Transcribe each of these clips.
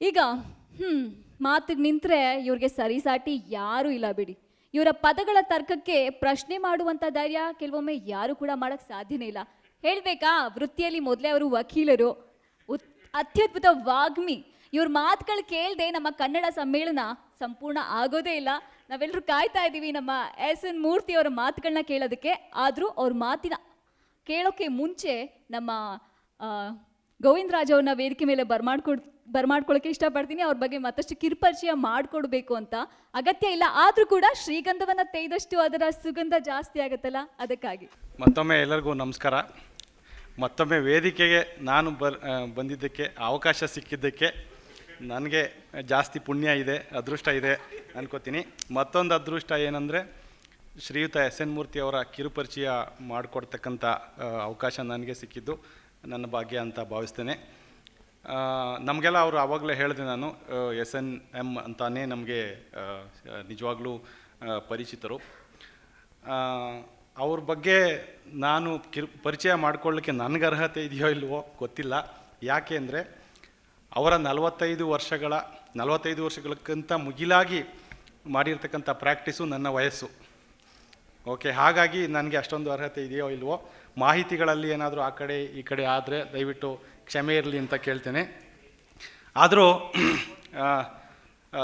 ಈಗ, ಹ್ಮ್, ಮಾತಿಗೆ ನಿಂತ್ರೆ ಇವ್ರಿಗೆ ಸರಿಸಾಟಿ ಯಾರೂ ಇಲ್ಲ ಬಿಡಿ. ಇವರ ಪದಗಳ ತರ್ಕಕ್ಕೆ ಪ್ರಶ್ನೆ ಮಾಡುವಂತ ಧೈರ್ಯ ಕೆಲವೊಮ್ಮೆ ಯಾರು ಕೂಡ ಮಾಡಕ್ ಸಾಧ್ಯನೇ ಇಲ್ಲ. ಹೇಳ್ಬೇಕಾ, ವೃತ್ತಿಯಲ್ಲಿ ಮೊದಲೇ ಅವರು ವಕೀಲರು. ಉತ್- ಅತ್ಯದ್ಭುತ ವಾಗ್ಮಿ. ಇವ್ರ ಮಾತುಗಳು ಕೇಳದೆ ನಮ್ಮ ಕನ್ನಡ ಸಮ್ಮೇಳನ ಸಂಪೂರ್ಣ ಆಗೋದೇ ಇಲ್ಲ. ನಾವೆಲ್ಲರೂ ಕಾಯ್ತಾ ಇದ್ದೀವಿ ನಮ್ಮ ಎಸ್ ಎನ್ ಮೂರ್ತಿ ಅವರ ಮಾತುಗಳನ್ನ ಕೇಳೋದಕ್ಕೆ. ಆದರೂ ಅವ್ರ ಮಾತಿನ ಕೇಳೋಕ್ಕೆ ಮುಂಚೆ ನಮ್ಮ ಗೋವಿಂದರಾಜ್ ಗೋವಿಂದ ರಾಜ್ ಅವ್ರನ್ನ ವೇದಿಕೆ ಮೇಲೆ ಬರ್ಮಾಡ್ಕೊಡ್ ಬರ್ಮಾಡ್ಕೊಳ್ಳೋಕೆ ಇಷ್ಟಪಡ್ತೀನಿ. ಅವ್ರ ಬಗ್ಗೆ ಮತ್ತಷ್ಟು ಕಿರುಪರಿಚಯ ಮಾಡಿಕೊಡ್ಬೇಕು ಅಂತ ಅಗತ್ಯ ಇಲ್ಲ. ಆದರೂ ಕೂಡ ಶ್ರೀಗಂಧವನ್ನು ತೆಗೆದಷ್ಟು ಅದರ ಸುಗಂಧ ಜಾಸ್ತಿ ಆಗುತ್ತಲ್ಲ? ಅದಕ್ಕಾಗಿ. ಮತ್ತೊಮ್ಮೆ ಎಲ್ಲರಿಗೂ ನಮಸ್ಕಾರ. ಮತ್ತೊಮ್ಮೆ ವೇದಿಕೆಗೆ ನಾನು ಬರ್ ಬಂದಿದ್ದಕ್ಕೆ, ಅವಕಾಶ ಸಿಕ್ಕಿದ್ದಕ್ಕೆ ನನಗೆ ಜಾಸ್ತಿ ಪುಣ್ಯ ಇದೆ, ಅದೃಷ್ಟ ಇದೆ ಅನ್ಕೋತೀನಿ. ಮತ್ತೊಂದು ಅದೃಷ್ಟ ಏನಂದರೆ ಶ್ರೀಯುತ ಎಸ್ ಎನ್ ಮೂರ್ತಿ ಅವರ ಕಿರುಪರಿಚಯ ಮಾಡಿಕೊಡ್ತಕ್ಕಂಥ ಅವಕಾಶ ನನಗೆ ಸಿಕ್ಕಿದ್ದು. ನನ್ನ ಭಾಗ್ಯ ಅಂತ ಭಾವಿಸ್ತೇನೆ. ನಮಗೆಲ್ಲ ಅವರು ಆವಾಗಲೇ ಹೇಳಿದೆ ನಾನು ಎಸ್ ಎನ್ ಎಂ ಅಂತಾನೇ ನಮಗೆ ನಿಜವಾಗ್ಲೂ ಪರಿಚಿತರು. ಅವ್ರ ಬಗ್ಗೆ ನಾನು ಕಿರು, ಪರಿಚಯ ಮಾಡ್ಕೊಳ್ಳಿಕ್ಕೆ ನನಗೆ ಅರ್ಹತೆ ಇದೆಯೋ ಇಲ್ವೋ ಗೊತ್ತಿಲ್ಲ. ಯಾಕೆ ಅಂದರೆ, ಅವರ ನಲವತ್ತೈದು ವರ್ಷಗಳ, ನಲವತ್ತೈದು ವರ್ಷಗಳಕ್ಕಿಂತ ಮುಗಿಲಾಗಿ ಮಾಡಿರ್ತಕ್ಕಂಥ ಪ್ರಾಕ್ಟೀಸು ನನ್ನ ವಯಸ್ಸು. ಓಕೆ, ಹಾಗಾಗಿ ನನಗೆ ಅಷ್ಟೊಂದು ಅರ್ಹತೆ ಇದೆಯೋ ಇಲ್ವೋ, ಮಾಹಿತಿಗಳಲ್ಲಿ ಏನಾದರೂ ಆ ಕಡೆ, ಈ ಕಡೆ ಆದರೆ ದಯವಿಟ್ಟು ಕ್ಷಮೆ ಇರಲಿ ಅಂತ ಕೇಳ್ತೇನೆ. ಆದರೂ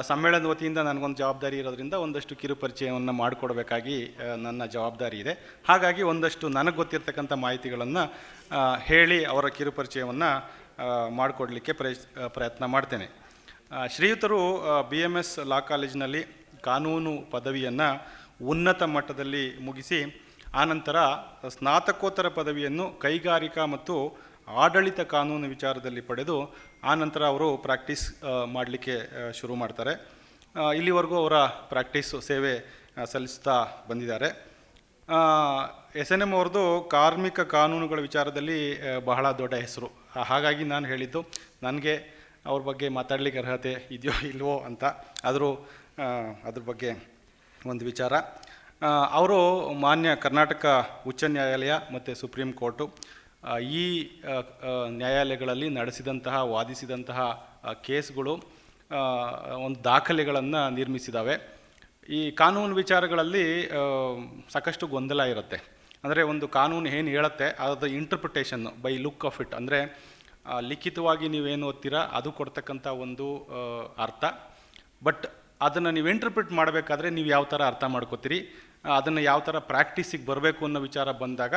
ಸಮ್ಮೇಳನದ ವತಿಯಿಂದ ನನಗೊಂದು ಜವಾಬ್ದಾರಿ ಇರೋದ್ರಿಂದ ಒಂದಷ್ಟು ಕಿರುಪರಿಚಯವನ್ನು ಮಾಡಿಕೊಡ್ಬೇಕಾಗಿ ನನ್ನ ಜವಾಬ್ದಾರಿ ಇದೆ. ಹಾಗಾಗಿ ಒಂದಷ್ಟು ನನಗೆ ಗೊತ್ತಿರ್ತಕ್ಕಂಥ ಮಾಹಿತಿಗಳನ್ನು ಹೇಳಿ ಅವರ ಕಿರುಪರಿಚಯವನ್ನು ಮಾಡಿಕೊಡಲಿಕ್ಕೆ ಮಾಡಿಕೊಡ್ಲಿಕ್ಕೆ ಪ್ರಯತ್ನ ಮಾಡ್ತೇನೆ. ಶ್ರೀಯುತರು ಬಿ ಎಂ ಎಸ್ ಲಾ ಕಾಲೇಜಿನಲ್ಲಿ ಕಾನೂನು ಪದವಿಯನ್ನು ಉನ್ನತ ಮಟ್ಟದಲ್ಲಿ ಮುಗಿಸಿ, ಆನಂತರ ಸ್ನಾತಕೋತ್ತರ ಪದವಿಯನ್ನು ಕೈಗಾರಿಕಾ ಮತ್ತು ಆಡಳಿತ ಕಾನೂನು ವಿಚಾರದಲ್ಲಿ ಪಡೆದು ಆನಂತರ ಅವರು ಪ್ರಾಕ್ಟೀಸ್ ಮಾಡಲಿಕ್ಕೆ ಶುರು ಮಾಡ್ತಾರೆ. ಇಲ್ಲಿವರೆಗೂ ಅವರ ಪ್ರಾಕ್ಟೀಸು ಸೇವೆ ಸಲ್ಲಿಸ್ತಾ ಬಂದಿದ್ದಾರೆ. ಎಸ್ ಎನ್ ಎಂ ಅವ್ರದ್ದು ಕಾರ್ಮಿಕ ಕಾನೂನುಗಳ ವಿಚಾರದಲ್ಲಿ ಬಹಳ ದೊಡ್ಡ ಹೆಸರು. ಹಾಗಾಗಿ ನಾನು ಹೇಳಿದ್ದು, ನನಗೆ ಅವ್ರ ಬಗ್ಗೆ ಮಾತಾಡಲಿಕ್ಕೆ ಅರ್ಹತೆ ಇದೆಯೋ ಇಲ್ವೋ ಅಂತ. ಆದರೂ ಅದ್ರ ಬಗ್ಗೆ ಒಂದು ವಿಚಾರ. ಅವರು ಮಾನ್ಯ ಕರ್ನಾಟಕ ಉಚ್ಚ ನ್ಯಾಯಾಲಯ ಮತ್ತು ಸುಪ್ರೀಂ ಕೋರ್ಟು ಈ ನ್ಯಾಯಾಲಯಗಳಲ್ಲಿ ನಡೆಸಿದಂತಹ, ವಾದಿಸಿದಂತಹ ಕೇಸ್ಗಳು ಒಂದು ದಾಖಲೆಗಳನ್ನು ನಿರ್ಮಿಸಿದ್ದಾವೆ ಈ ಕಾನೂನು ವಿಚಾರಗಳಲ್ಲಿ ಸಾಕಷ್ಟು ಗೊಂದಲ ಇರುತ್ತೆ. ಅಂದರೆ ಒಂದು ಕಾನೂನು ಏನು ಹೇಳುತ್ತೆ ಅದರ ಇಂಟರ್ಪ್ರಿಟೇಷನ್ನು ಬೈ ಲುಕ್ ಆಫ್ ಇಟ್ ಅಂದರೆ ಲಿಖಿತವಾಗಿ ನೀವೇನು ಓದ್ತೀರಾ, ಅದು ಕೊಡ್ತಕ್ಕಂಥ ಒಂದು ಅರ್ಥ. ಬಟ್ ಅದನ್ನು ನೀವು ಇಂಟರ್ಪ್ರಿಟ್ ಮಾಡಬೇಕಾದ್ರೆ ನೀವು ಯಾವ ಥರ ಅರ್ಥ ಮಾಡ್ಕೋತೀರಿ, ಅದನ್ನು ಯಾವ ಥರ ಪ್ರಾಕ್ಟೀಸಿಗೆ ಬರಬೇಕು ಅನ್ನೋ ವಿಚಾರ ಬಂದಾಗ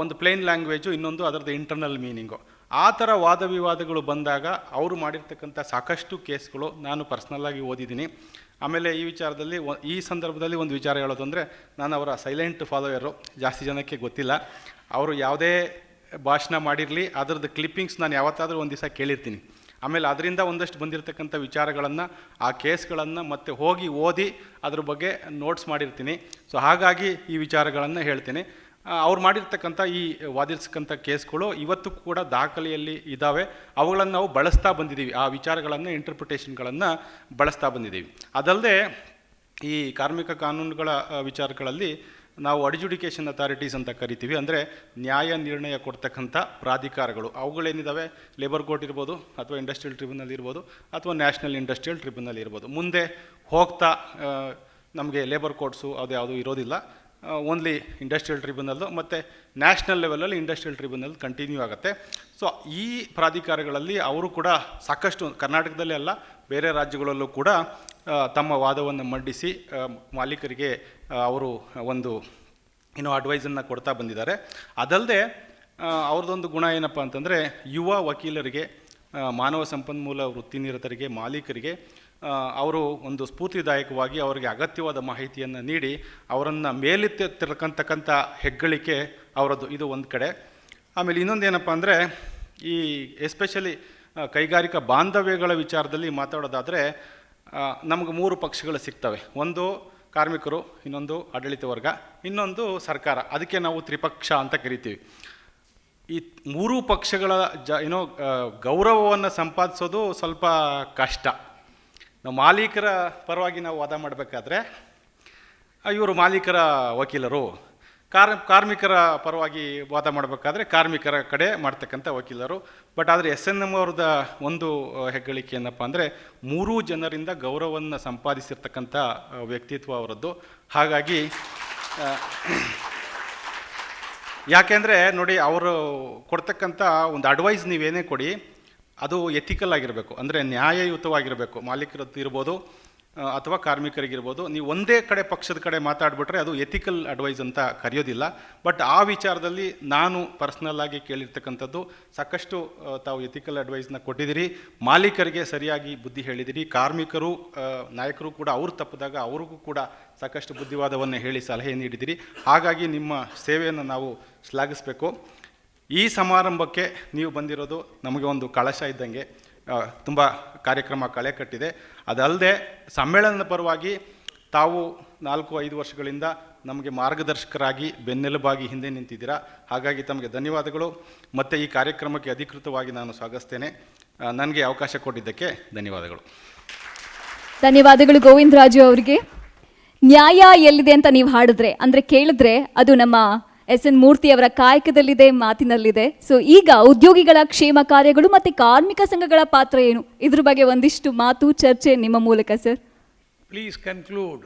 ಒಂದು ಪ್ಲೇನ್ ಲ್ಯಾಂಗ್ವೇಜು ಇನ್ನೊಂದು ಅದರದ್ದು ಇಂಟರ್ನಲ್ ಮೀನಿಂಗು ಆ ಥರ ವಾದ ವಿವಾದಗಳು ಬಂದಾಗ ಅವರು ಮಾಡಿರ್ತಕ್ಕಂಥ ಸಾಕಷ್ಟು ಕೇಸ್ಗಳು ನಾನು ಪರ್ಸ್ನಲ್ಲಾಗಿ ಓದಿದ್ದೀನಿ. ಆಮೇಲೆ ಈ ವಿಚಾರದಲ್ಲಿ ಈ ಸಂದರ್ಭದಲ್ಲಿ ಒಂದು ವಿಚಾರ ಹೇಳೋದು ಅಂದರೆ, ನಾನು ಅವರ ಸೈಲೆಂಟ್ ಫಾಲೋಯರು ಜಾಸ್ತಿ ಜನಕ್ಕೆ ಗೊತ್ತಿಲ್ಲ. ಅವರು ಯಾವುದೇ ಭಾಷಣ ಮಾಡಿರಲಿ, ಅದರದ್ದು ಕ್ಲಿಪ್ಪಿಂಗ್ಸ್ ನಾನು ಯಾವತ್ತಾದರೂ ಒಂದು ದಿವಸ ಕೇಳಿರ್ತೀನಿ. ಆಮೇಲೆ ಅದರಿಂದ ಒಂದಷ್ಟು ಬಂದಿರತಕ್ಕಂಥ ವಿಚಾರಗಳನ್ನು, ಆ ಕೇಸ್ಗಳನ್ನು ಮತ್ತೆ ಹೋಗಿ ಓದಿ ಅದ್ರ ಬಗ್ಗೆ ನೋಟ್ಸ್ ಮಾಡಿರ್ತೀನಿ. ಸೊ ಹಾಗಾಗಿ ಈ ವಿಚಾರಗಳನ್ನು ಹೇಳ್ತೀನಿ. ಅವ್ರು ಮಾಡಿರ್ತಕ್ಕಂಥ ಈ ವಾದಿಸ್ತಕ್ಕಂಥ ಕೇಸ್ಗಳು ಇವತ್ತು ಕೂಡ ದಾಖಲೆಯಲ್ಲಿ ಇದ್ದಾವೆ ಅವುಗಳನ್ನು ನಾವು ಬಳಸ್ತಾ ಬಂದಿದ್ದೀವಿ. ಆ ವಿಚಾರಗಳನ್ನು ಇಂಟರ್ಪ್ರಿಟೇಷನ್ಗಳನ್ನು ಬಳಸ್ತಾ ಬಂದಿದ್ದೀವಿ. ಅದಲ್ಲದೆ ಈ ಕಾರ್ಮಿಕ ಕಾನೂನುಗಳ ವಿಚಾರಗಳಲ್ಲಿ ನಾವು ಅಡ್ಜುಡಿಕೇಷನ್ ಅಥಾರಿಟೀಸ್ ಅಂತ ಕರಿತೀವಿ. ಅಂದರೆ ನ್ಯಾಯ ನಿರ್ಣಯ ಕೊಡ್ತಕ್ಕಂಥ ಪ್ರಾಧಿಕಾರಗಳು. ಅವುಗಳೇನಿದ್ದಾವೆ ಲೇಬರ್ ಕೋರ್ಟ್ ಇರ್ಬೋದು, ಅಥವಾ ಇಂಡಸ್ಟ್ರಿಯಲ್ ಟ್ರಿಬ್ಯುನಲ್ ಇರ್ಬೋದು, ಅಥವಾ ನ್ಯಾಷನಲ್ ಇಂಡಸ್ಟ್ರಿಯಲ್ ಟ್ರಿಬ್ಯುನಲ್ ಇರ್ಬೋದು. ಮುಂದೆ ಹೋಗ್ತಾ ನಮಗೆ ಲೇಬರ್ ಕೋರ್ಟ್ಸು ಅದು ಯಾವುದೂ ಇರೋದಿಲ್ಲ. ಓನ್ಲಿ ಇಂಡಸ್ಟ್ರಿಯಲ್ ಟ್ರಿಬ್ಯುನಲ್ಲು ಮತ್ತು ನ್ಯಾಷನಲ್ ಲೆವೆಲಲ್ಲಿ ಇಂಡಸ್ಟ್ರಿಯಲ್ ಟ್ರಿಬ್ಯುನಲ್ ಕಂಟಿನ್ಯೂ ಆಗುತ್ತೆ. ಸೊ ಈ ಪ್ರಾಧಿಕಾರಗಳಲ್ಲಿ ಅವರು ಕೂಡ ಸಾಕಷ್ಟು ಕರ್ನಾಟಕದಲ್ಲೇ ಅಲ್ಲ, ಬೇರೆ ರಾಜ್ಯಗಳಲ್ಲೂ ಕೂಡ ತಮ್ಮ ವಾದವನ್ನು ಮಂಡಿಸಿ ಮಾಲೀಕರಿಗೆ ಅವರು ಒಂದು, ಏನೋ ಅಡ್ವೈಸನ್ನು ಕೊಡ್ತಾ ಬಂದಿದ್ದಾರೆ. ಅದಲ್ಲದೆ ಅವ್ರದ್ದೊಂದು ಗುಣ ಏನಪ್ಪ ಅಂತಂದರೆ, ಯುವ ವಕೀಲರಿಗೆ ಮಾನವ ಸಂಪನ್ಮೂಲ ವೃತ್ತಿನಿರತರಿಗೆ, ಮಾಲೀಕರಿಗೆ ಅವರು ಒಂದು ಸ್ಫೂರ್ತಿದಾಯಕವಾಗಿ ಅವರಿಗೆ ಅಗತ್ಯವಾದ ಮಾಹಿತಿಯನ್ನು ನೀಡಿ ಅವರನ್ನು ಮೇಲೆತ್ತಿರ್ತಕ್ಕಂಥ ಹೆಗ್ಗಳಿಕೆ ಅವರದ್ದು. ಇದು ಒಂದು ಕಡೆ. ಆಮೇಲೆ ಇನ್ನೊಂದು ಏನಪ್ಪ ಅಂದರೆ, ಈ ಎಸ್ಪೆಷಲಿ ಕೈಗಾರಿಕಾ ಬಾಂಧವ್ಯಗಳ ವಿಚಾರದಲ್ಲಿ ಮಾತಾಡೋದಾದರೆ ನಮಗೆ ಮೂರು ಪಕ್ಷಗಳು ಸಿಗ್ತವೆ. ಒಂದು ಕಾರ್ಮಿಕರು, ಇನ್ನೊಂದು ಆಡಳಿತ ವರ್ಗ, ಇನ್ನೊಂದು ಸರ್ಕಾರ. ಅದಕ್ಕೆ ನಾವು ತ್ರಿಪಕ್ಷ ಅಂತ ಕರಿತೀವಿ. ಈ ಮೂರೂ ಪಕ್ಷಗಳ ಜ, ಏನೋ ಗೌರವವನ್ನು ಸಂಪಾದಿಸೋದು ಸ್ವಲ್ಪ ಕಷ್ಟ. ನಾವು ಮಾಲೀಕರ ಪರವಾಗಿ ನಾವು ವಾದ ಮಾಡಬೇಕಾದ್ರೆ ಇವರು ಮಾಲೀಕರ ವಕೀಲರು. ಕಾರ್, ಕಾರ್ಮಿಕರ ಪರವಾಗಿ ವಾದ ಮಾಡಬೇಕಾದ್ರೆ ಕಾರ್ಮಿಕರ ಕಡೆ ಮಾಡ್ತಕ್ಕಂಥ ವಕೀಲರು. ಬಟ್ ಆದರೆ ಎಸ್ ಎನ್ ಎಂ ಅವ್ರದ ಒಂದು ಹೆಗ್ಗಳಿಕೆ ಏನಪ್ಪ ಅಂದರೆ ಮೂರೂ ಜನರಿಂದ ಗೌರವವನ್ನು ಸಂಪಾದಿಸಿರ್ತಕ್ಕಂಥ ವ್ಯಕ್ತಿತ್ವ ಅವರದ್ದು. ಹಾಗಾಗಿ ಯಾಕೆಂದರೆ ನೋಡಿ, ಅವರು ಕೊಡ್ತಕ್ಕಂಥ ಒಂದು ಅಡ್ವೈಸ್ ನೀವೇನೇ ಕೊಡಿ ಅದು ಎಥಿಕಲ್ ಆಗಿರಬೇಕು. ಅಂದರೆ ನ್ಯಾಯಯುತವಾಗಿರಬೇಕು. ಮಾಲೀಕರದ್ದು ಇರ್ಬೋದು ಆ, ಅಥವಾ ಕಾರ್ಮಿಕರಿಗಿರ್ಬೋದು. ನೀವು ಒಂದೇ ಕಡೆ ಪಕ್ಷದ ಕಡೆ ಮಾತಾಡಿಬಿಟ್ರೆ ಅದು ಎಥಿಕಲ್ ಅಡ್ವೈಸ್ ಅಂತ ಕರೆಯೋದಿಲ್ಲ. ಬಟ್ ಆ ವಿಚಾರದಲ್ಲಿ ನಾನು ಪರ್ಸ್ನಲ್ಲಾಗಿ ಕೇಳಿರ್ತಕ್ಕಂಥದ್ದು ಸಾಕಷ್ಟು ತಾವು ಎಥಿಕಲ್ ಅಡ್ವೈಸ್ನ ಕೊಟ್ಟಿದ್ದೀರಿ. ಮಾಲೀಕರಿಗೆ ಸರಿಯಾಗಿ ಬುದ್ಧಿ ಹೇಳಿದಿರಿ ಕಾರ್ಮಿಕರು ನಾಯಕರು ಕೂಡ ಅವ್ರು ತಪ್ಪಿದಾಗ ಅವ್ರಿಗೂ ಕೂಡ ಸಾಕಷ್ಟು ಬುದ್ಧಿವಾದವನ್ನು ಹೇಳಿ ಸಲಹೆ ನೀಡಿದಿರಿ ಹಾಗಾಗಿ ನಿಮ್ಮ ಸೇವೆಯನ್ನು ನಾವು ಶ್ಲಾಘಿಸಬೇಕು. ಈ ಸಮಾರಂಭಕ್ಕೆ ನೀವು ಬಂದಿರೋದು ನಮಗೆ ಒಂದು ಕಳಶ ಇದ್ದಂಗೆ ತುಂಬ ಕಾರ್ಯಕ್ರಮ ಕಳೆ ಕಟ್ಟಿದೆ. ಅದಲ್ಲದೆ ಸಮ್ಮೇಳನದ ಪರವಾಗಿ ತಾವು ನಾಲ್ಕು, ಐದು ವರ್ಷಗಳಿಂದ ನಮಗೆ ಮಾರ್ಗದರ್ಶಕರಾಗಿ ಬೆನ್ನೆಲುಬಾಗಿ ಹಿಂದೆ ನಿಂತಿದ್ದೀರಾ. ಹಾಗಾಗಿ ತಮಗೆ ಧನ್ಯವಾದಗಳು. ಮತ್ತು ಈ ಕಾರ್ಯಕ್ರಮಕ್ಕೆ ಅಧಿಕೃತವಾಗಿ ನಾನು ಸ್ವಾಗತಿಸ್ತೇನೆ. ನನಗೆ ಅವಕಾಶ ಕೊಟ್ಟಿದ್ದಕ್ಕೆ ಧನ್ಯವಾದಗಳು. ಧನ್ಯವಾದಗಳು ಗೋವಿಂದರಾಜು ಅವರಿಗೆ. ನ್ಯಾಯ ಎಲ್ಲಿದೆ ಅಂತ ನೀವು ಹಾಡಿದ್ರೆ, ಅಂದರೆ ಕೇಳಿದ್ರೆ ಅದು ನಮ್ಮ ಎಸ್ ಎನ್ ಮೂರ್ತಿ ಅವರ ಕಾಯಕದಲ್ಲಿದೆ, ಮಾತಿನಲ್ಲಿದೆ. ಸೊ ಈಗ ಉದ್ಯೋಗಿಗಳ ಕ್ಷೇಮ ಕಾರ್ಯಗಳು ಮತ್ತೆ ಕಾರ್ಮಿಕ ಸಂಘಗಳ ಪಾತ್ರ ಏನು? ಇದ್ರ ಬಗ್ಗೆ ಒಂದಿಷ್ಟು ಮಾತು, ಚರ್ಚೆ ನಿಮ್ಮ ಮೂಲಕ, sir. Please conclude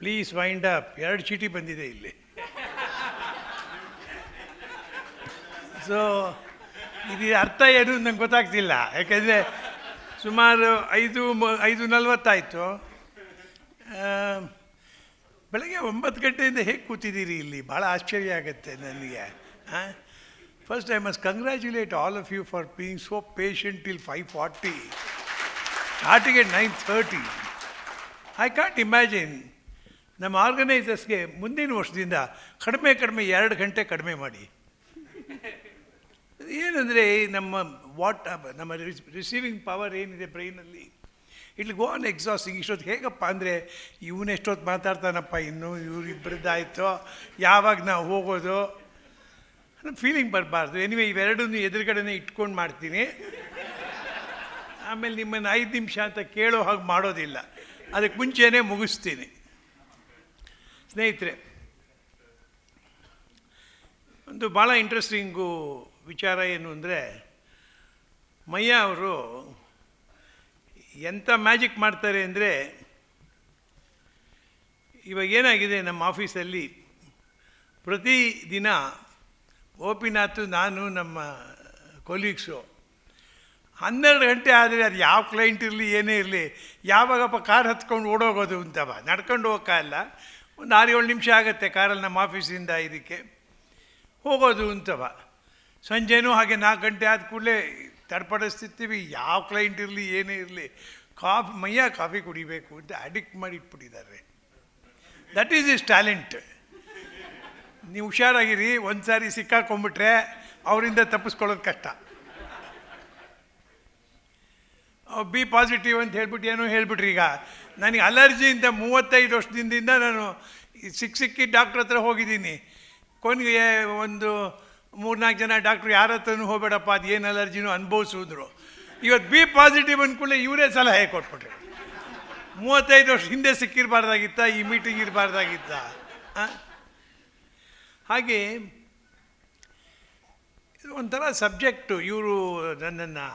please wind up ಎರಡು ಚೀಟಿ ಬಂದಿದೆ ಇಲ್ಲಿ. ಸೊ ಇದು ಅರ್ಥ ಏನು ನಂಗೆ ಗೊತ್ತಾಗ್ತಿಲ್ಲ. ಯಾಕಂದರೆ ಸುಮಾರು ಐದು ಐದು ನಲ್ವತ್ತಾಯಿತು. ಬೆಳಗ್ಗೆ ಒಂಬತ್ತು ಗಂಟೆಯಿಂದ ಹೇಗೆ ಕೂತಿದ್ದೀರಿ ಇಲ್ಲಿ? ಭಾಳ ಆಶ್ಚರ್ಯ ಆಗುತ್ತೆ ನನಗೆ first I must congratulate all of you for being so patient till five forty starting nine thirty I can't imagine ನಮ್ಮ ಆರ್ಗನೈಸರ್ಸ್ಗೆ ಮುಂದಿನ ವರ್ಷದಿಂದ ಕಡಿಮೆ ಕಡಿಮೆ ಎರಡು ಗಂಟೆ ಕಡಿಮೆ ಮಾಡಿ. ಏನಂದರೆ ನಮ್ಮ ವಾಟ್ ನಮ್ಮ ರಿಸೀವಿಂಗ್ ಪವರ್ ಏನಿದೆ ಬ್ರೈನಲ್ಲಿ ಇಟ್ ಗೋ ಆನ್ ಎಕ್ಸಾಸ್ಟಿಂಗ್ ಇಷ್ಟೊತ್ತು ಹೇಗಪ್ಪ ಅಂದರೆ, ಇವನು ಎಷ್ಟೊತ್ತು ಮಾತಾಡ್ತಾನಪ್ಪ? ಇನ್ನು ಇವ್ರು ಇಬ್ಬರದ್ದಾಯ್ತೋ ಯಾವಾಗ ನಾವು ಹೋಗೋದು? ಫೀಲಿಂಗ್ ಬರಬಾರ್ದು. ಎನಿವೆ ಇವೆರಡನ್ನೂ ಎದುರುಗಡೆನೇ ಇಟ್ಕೊಂಡು ಮಾಡ್ತೀನಿ. ಆಮೇಲೆ ನಿಮ್ಮನ್ನು ಐದು ನಿಮಿಷ ಅಂತ ಕೇಳೋ ಹಾಗೆ ಮಾಡೋದಿಲ್ಲ. ಅದಕ್ಕೆ ಮುಂಚೆನೇ ಮುಗಿಸ್ತೀನಿ. ಸ್ನೇಹಿತರೆ, ಒಂದು ಭಾಳ ಇಂಟ್ರೆಸ್ಟಿಂಗು ವಿಚಾರ ಏನು ಅಂದರೆ ಮಯ್ಯ ಅವರು ಎಂಥ ಮ್ಯಾಜಿಕ್ ಮಾಡ್ತಾರೆ ಅಂದರೆ, ಇವಾಗ ಏನಾಗಿದೆ ನಮ್ಮ ಆಫೀಸಲ್ಲಿ ಪ್ರತಿ ದಿನ ಗೋಪಿನಾಥ್ ನಾನು, ನಮ್ಮ ಕೊಲೀಗ್ಸು ಹನ್ನೆರಡು ಗಂಟೆ ಆದರೆ ಅದು ಯಾವ ಕ್ಲೈಂಟ್ ಇರಲಿ, ಏನೇ ಇರಲಿ, ಯಾವಾಗಪ್ಪ ಕಾರ್ ಹತ್ಕೊಂಡು ಓಡೋಗೋದು ಅಂತವ ನಡ್ಕೊಂಡು ಹೋಗಲ್ಲ ಒಂದು ಆರು ಏಳು ನಿಮಿಷ ಆಗುತ್ತೆ ಕಾರಲ್ಲಿ ನಮ್ಮ ಆಫೀಸಿಂದ ಇದಕ್ಕೆ. ಹೋಗೋದು ಅಂತವ ಸಂಜೆನೂ ಹಾಗೆ ನಾಲ್ಕು ಗಂಟೆ ಆದ ಕೂಡಲೇ ತಡ್ಪಡಿಸ್ತಿರ್ತೀವಿ ಯಾವ ಕ್ಲೈಂಟ್ ಇರಲಿ, ಏನೇ ಇರಲಿ, ಕಾಫಿ, ಮೈಯ ಕಾಫಿ ಕುಡಿಬೇಕು ಅಂತ ಅಡಿಕ್ಟ್ ಮಾಡಿ ಇಟ್ಬಿಟ್ಟಿದ್ದಾರೆ. ದಟ್ ಈಸ್ ಇಸ್ ಟ್ಯಾಲೆಂಟ್ ನೀವು ಹುಷಾರಾಗಿರಿ, ಒಂದು ಸಾರಿ ಸಿಕ್ಕಾಕೊಂಬಿಟ್ರೆ ಅವರಿಂದ ತಪ್ಪಿಸ್ಕೊಳ್ಳೋದು ಕಷ್ಟ. ಬಿ ಪಾಸಿಟಿವ್ ಅಂತ ಹೇಳ್ಬಿಟ್ಟು ಏನೋ ಹೇಳ್ಬಿಟ್ರಿ ಈಗ. ನನಗೆ ಅಲರ್ಜಿಯಿಂದ ಮೂವತ್ತೈದು ವರ್ಷದಿಂದ ನಾನು ಸಿಕ್ಕ ಸಿಕ್ಕಿ ಡಾಕ್ಟ್ರ್ ಹತ್ರ ಹೋಗಿದ್ದೀನಿ. ಕೊನೆಗೆ ಒಂದು ಮೂರ್ನಾಲ್ಕು ಜನ ಡಾಕ್ಟ್ರು ಯಾರ ಹತ್ರನೂ ಹೋಗಬೇಡಪ್ಪ, ಅದು ಏನು ಅಲರ್ಜಿನೂ ಅನುಭವಿಸಿದ್ರು. ಇವತ್ತು ಬಿ ಪಾಸಿಟಿವ್ ಅಂದ್ಕೂಡಲೇ ಇವರೇ ಸಲಹೆ ಕೊಟ್ಬಿಟ್ರು. ಮೂವತ್ತೈದು ವರ್ಷ ಹಿಂದೆ ಸಿಕ್ಕಿರಬಾರ್ದಾಗಿತ್ತ, ಈ ಮೀಟಿಂಗ್ ಇರಬಾರ್ದಾಗಿತ್ತ? ಹಾಗೆ, ಇದು ಒಂಥರ ಸಬ್ಜೆಕ್ಟು. ಇವರು ನನ್ನನ್ನು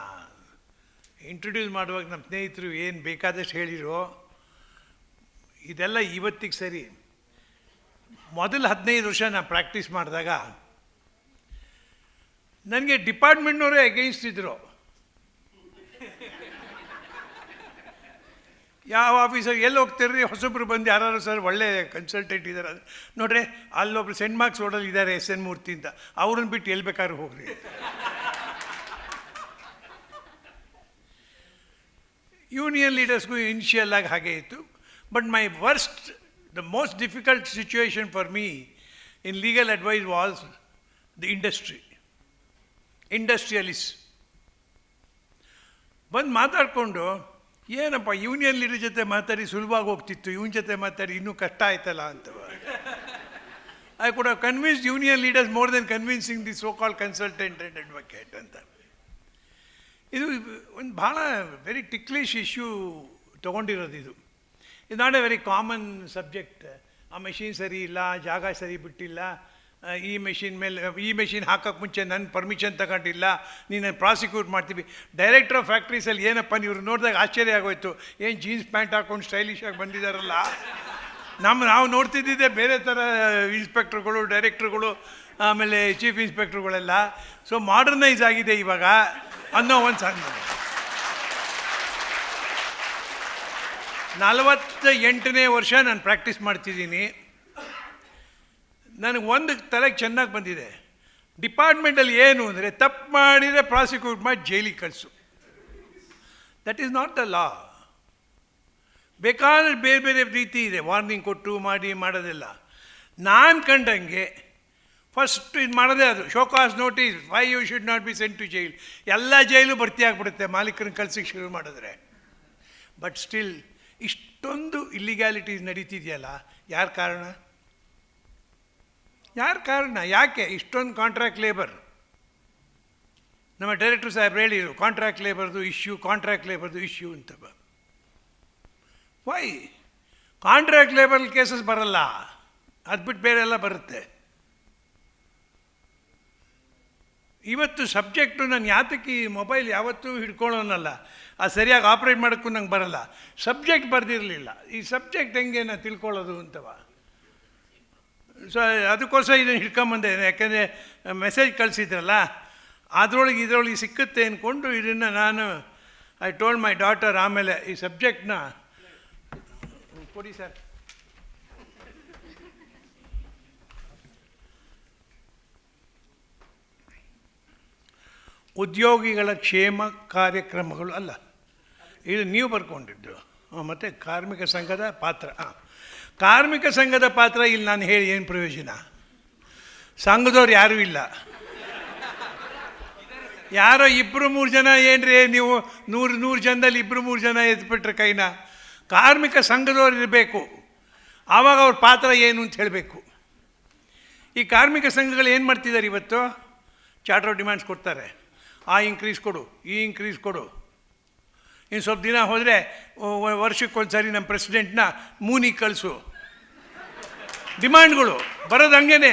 ಇಂಟ್ರೊಡ್ಯೂಸ್ ಮಾಡುವಾಗ ನಮ್ಮ ಸ್ನೇಹಿತರು ಏನು ಬೇಕಾದಷ್ಟು ಹೇಳಿರೋ, ಇದೆಲ್ಲ ಇವತ್ತಿಗೆ ಸರಿ. ಮೊದಲು ಹದಿನೈದು ವರ್ಷ ನಾನು ಪ್ರಾಕ್ಟೀಸ್ ಮಾಡಿದಾಗ ನನಗೆ ಡಿಪಾರ್ಟ್ಮೆಂಟ್ನವರೇ ಅಗೇನ್ಸ್ಟ್ ಇದ್ದರು ಯಾವ ಆಫೀಸರ್ ಎಲ್ಲಿ ಹೋಗ್ತಿರ್ರಿ? ಹೊಸಬ್ರು ಬಂದು ಯಾರು ಸರ್ ಒಳ್ಳೆ ಕನ್ಸಲ್ಟೆಂಟ್ ಇದ್ದಾರೆ ಅದು ನೋಡ್ರಿ, ಅಲ್ಲೊಬ್ರು ಸೆಂಟ್ ಮಾರ್ಕ್ಸ್ ರೋಡಲ್ಲಿ ಇದ್ದಾರೆ ಎಸ್ ಎನ್ ಮೂರ್ತಿ ಅಂತ, ಅವ್ರನ್ನ ಬಿಟ್ಟು ಎಲ್ಲಿ ಬೇಕಾದ್ರೂ ಹೋಗ್ರಿ. ಯೂನಿಯನ್ ಲೀಡರ್ಸ್ಗೂ ಇನಿಷಿಯಲ್ ಆಗಿ ಹಾಗೆ ಇತ್ತು. But my worst the most difficult situation for me in legal advice was the industry industrialist. ಬಂದು ಮಾತಾಡಿಕೊಂಡು, ಏನಪ್ಪ ಯೂನಿಯನ್ ಲೀಡರ್ ಜೊತೆ ಮಾತಾಡಿ ಸುಲಭವಾಗಿ ಹೋಗ್ತಿತ್ತು, ಇವನ ಜೊತೆ ಮಾತಾಡಿ ಇನ್ನೂ ಕಷ್ಟ ಆಯ್ತಲ್ಲ ಅಂತ. ಐ ಕೂಡ convince union leaders more than convincing the so call consultant and advocate ಅಂತ. ಇದು ಒಂದು ಭಾಳ ವೆರಿ ಟಿಕ್ಲಿಶ್ ಇಶ್ಯೂ ತೊಗೊಂಡಿರೋದು ಇದು. ಇದು not a very common subject ಆ ಮೆಷಿನ್ ಸರಿ ಇಲ್ಲ, ಜಾಗ ಸರಿ ಬಿಟ್ಟಿಲ್ಲ ಈ ಮೆಷಿನ್ ಮೇಲೆ, ಈ ಮೆಷಿನ್ ಹಾಕೋಕ್ಕೆ ಮುಂಚೆ ನನ್ನ ಪರ್ಮಿಷನ್ ತಗೊಂಡಿಲ್ಲ, ನೀನು ಪ್ರಾಸಿಕ್ಯೂಟ್ ಮಾಡ್ತೀವಿ. ಡೈರೆಕ್ಟರ್ ಆಫ್ ಫ್ಯಾಕ್ಟ್ರೀಸಲ್ಲಿ ಏನಪ್ಪ ನೀವು ನೋಡಿದಾಗ ಆಶ್ಚರ್ಯ ಆಗೋಯ್ತು. ಏನು ಜೀನ್ಸ್ ಪ್ಯಾಂಟ್ ಹಾಕೊಂಡು ಸ್ಟೈಲಿಶ್ ಆಗಿ ಬಂದಿದ್ದಾರಲ್ಲ ನಮ್ಮ ನಾವು ನೋಡ್ತಿದ್ದಿದ್ದೆ ಬೇರೆ ಥರ ಇನ್ಸ್ಪೆಕ್ಟ್ರುಗಳು ಡೈರೆಕ್ಟ್ರುಗಳು ಆಮೇಲೆ ಚೀಫ್ ಇನ್ಸ್ಪೆಕ್ಟ್ರುಗಳೆಲ್ಲ ಸೊ ಮಾಡರ್ನೈಸ್ ಆಗಿದೆ ಇವಾಗ ಅನ್ನೋ ಒಂದು ಸಣ್ಣ ನಲವತ್ತ ಎಂಟನೇ ವರ್ಷ ನಾನು ಪ್ರಾಕ್ಟೀಸ್ ಮಾಡ್ತಿದ್ದೀನಿ. ನನಗೆ ಒಂದು ತಲೆಗೆ ಚೆನ್ನಾಗಿ ಬಂದಿದೆ. ಡಿಪಾರ್ಟ್ಮೆಂಟಲ್ಲಿ ಏನು ಅಂದರೆ ತಪ್ಪು ಮಾಡಿದರೆ ಪ್ರಾಸಿಕ್ಯೂಟ್ ಮಾಡಿ ಜೈಲಿಗೆ ಕಳಿಸು. That is not the law ಬೇಕಾದ್ರೆ ಬೇರೆ ಬೇರೆ ರೀತಿ ಇದೆ. ವಾರ್ನಿಂಗ್ ಕೊಟ್ಟು ಮಾಡಿ ಮಾಡೋದೆಲ್ಲ. ನಾನು ಕಂಡಂಗೆ ಫಸ್ಟ್ ಇದು ಮಾಡೋದೇ ಅದು. Show cause notice why you should not be sent to jail ಎಲ್ಲ ಜೈಲು ಭರ್ತಿ ಆಗಿಬಿಡುತ್ತೆ. ಮಾಲೀಕರನ್ನ ಶುರು ಮಾಡಿದ್ರೆ. ಬಟ್ ಸ್ಟಿಲ್ ಇಷ್ಟೊಂದು ಇಲ್ಲಿಗ್ಯಾಲಿಟೀಸ್ ನಡೀತಿದೆಯಲ್ಲ? ಯಾರ ಕಾರಣ? ಯಾರ ಕಾರಣ? ಯಾಕೆ? ಇಷ್ಟೊಂದು ಕಾಂಟ್ರಾಕ್ಟ್ ಲೇಬರ್ ನಮ್ಮ ಡೈರೆಕ್ಟರ್ ಸಾಹೇಬ್ರು ಹೇಳಿದರು ಕಾಂಟ್ರಾಕ್ಟ್ ಲೇಬರ್ದು ಇಶ್ಯೂ ಕಾಂಟ್ರಾಕ್ಟ್ ಲೇಬರ್ದು ಇಶ್ಯೂ ಅಂತ ವೈ ಕಾಂಟ್ರಾಕ್ಟ್ ಲೇಬರ್ ಕೇಸಸ್ ಬರಲ್ಲ. ಅದು ಬಿಟ್ಟು ಬೇರೆ ಎಲ್ಲ ಬರುತ್ತೆ. ಇವತ್ತು ಸಬ್ಜೆಕ್ಟು ನಾನು ಯಾತಕ್ಕೆ ಮೊಬೈಲ್ ಯಾವತ್ತೂ ಹಿಡ್ಕೊಳ್ಳೋನಲ್ಲ. ಅದು ಸರಿಯಾಗಿ ಆಪ್ರೇಟ್ ಮಾಡೋಕ್ಕೂ ನಂಗೆ ಬರಲ್ಲ. ಸಬ್ಜೆಕ್ಟ್ ಬರೆದಿರಲಿಲ್ಲ. ಈ ಸಬ್ಜೆಕ್ಟ್ ಹೆಂಗೆ ನಾನು ತಿಳ್ಕೊಳ್ಳೋದು ಅಂತವ ಸೊ ಅದಕ್ಕೋಸ್ಕರ ಇದನ್ನು ಹಿಡ್ಕೊಂಬಂದೆ ಯಾಕೆಂದರೆ ಮೆಸೇಜ್ ಕಳಿಸಿದ್ರಲ್ಲ, ಅದರೊಳಗೆ ಇದರೊಳಗೆ ಸಿಕ್ಕುತ್ತೆ ಅಂದ್ಕೊಂಡು ಇದನ್ನು ನಾನು ಐ ಟೋಲ್ಡ್ ಮೈ ಡಾಟರ್ ಆಮೇಲೆ ಈ ಸಬ್ಜೆಕ್ಟ್ನ ಕೊಡಿ ಸರ್ ಉದ್ಯೋಗಿಗಳ ಕ್ಷೇಮ ಕಾರ್ಯಕ್ರಮಗಳು ಅಲ್ಲ. ಇದು ನೀವು ಬರ್ಕೊಂಡಿದ್ದು. ಮತ್ತು ಕಾರ್ಮಿಕ ಸಂಘದ ಪಾತ್ರ. ಹಾಂ ಕಾರ್ಮಿಕ ಸಂಘದ ಪಾತ್ರ ಇಲ್ಲಿ ನಾನು ಹೇಳಿ ಏನು ಪ್ರಯೋಜನ? ಸಂಘದವ್ರು ಯಾರೂ ಇಲ್ಲ. ಯಾರೋ ಇಬ್ಬರು ಮೂರು ಜನ ಏನ್ರಿ? ನೀವು ನೂರು ನೂರು ಜನದಲ್ಲಿ ಇಬ್ಬರು ಮೂರು ಜನ ಎದ್ಬಿಟ್ರೆ ಕೈನ? ಕಾರ್ಮಿಕ ಸಂಘದವ್ರು ಇರಬೇಕು. ಆವಾಗ ಅವ್ರ ಪಾತ್ರ ಏನು ಅಂತ ಹೇಳಬೇಕು. ಈ ಕಾರ್ಮಿಕ ಸಂಘಗಳು ಏನು ಮಾಡ್ತಿದ್ದಾರೆ ಇವತ್ತು? ಚಾರ್ಟರ್ ಡಿಮ್ಯಾಂಡ್ಸ್ ಕೊಡ್ತಾರೆ. ಆ ಇನ್ಕ್ರೀಸ್ ಕೊಡು, ಈ ಇನ್ಕ್ರೀಸ್ ಕೊಡು. ಇನ್ನು ಸ್ವಲ್ಪ ದಿನ ಹೋದರೆ ವರ್ಷಕ್ಕೊಂದು ಸಾರಿ ನಮ್ಮ ಪ್ರೆಸಿಡೆಂಟ್ನ ಮೂನಿ ಕಳಿಸು. ಡಿಮ್ಯಾಂಡ್ಗಳು ಬರೋದು ಹಂಗೇನೆ.